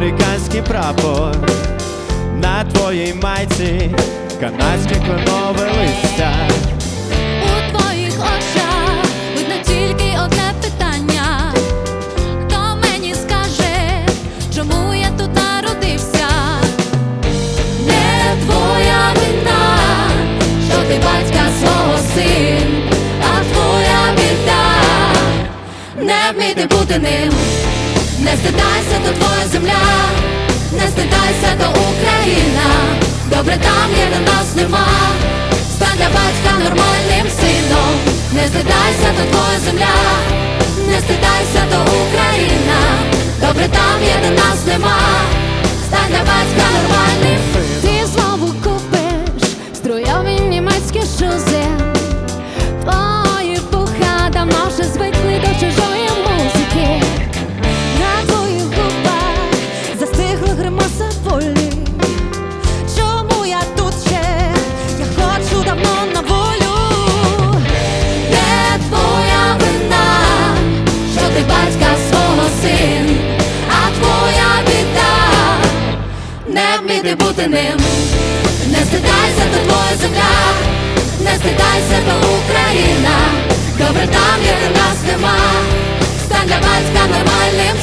синій прапор на твоїй майці, канадське кленове листя. У твоїх очах видно тільки одне питання. Хто мені скаже, чому я тут народився? Не твоя вина, що ти батька свого син, а твоя біда не вміти бути ним. Не стидайся, то твоя земля, не стидайся, то Україна. Добре там є, на нас нема. Стань для батька нормальним сином. Не стидайся, то твоя земля, не вміти бути ним. Не стидайся, то твоя земля, не стидайся, то Україна. Добре там, є нас нема. Стань для батька нормальним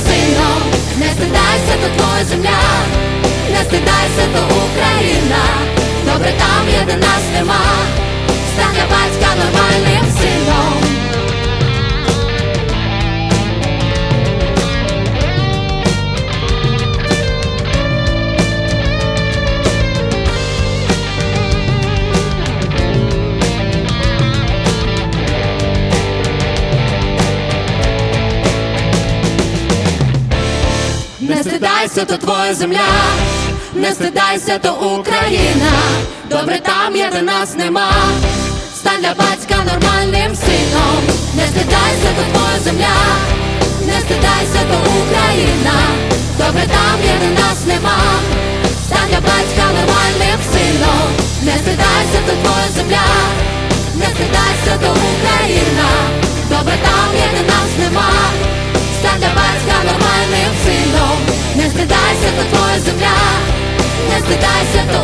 Не стидайся, то твоя земля, не стидайся, то Україна. Добре там є, де нас нема. Стань для батька нормальним сином. Не стидайся, то твоя земля, не стидайся, то Україна. Добре там є, де нас нема. Стань для батька нормальним сином. Не стидайся, то твоя земля, не стидайся, то Україна. Земля,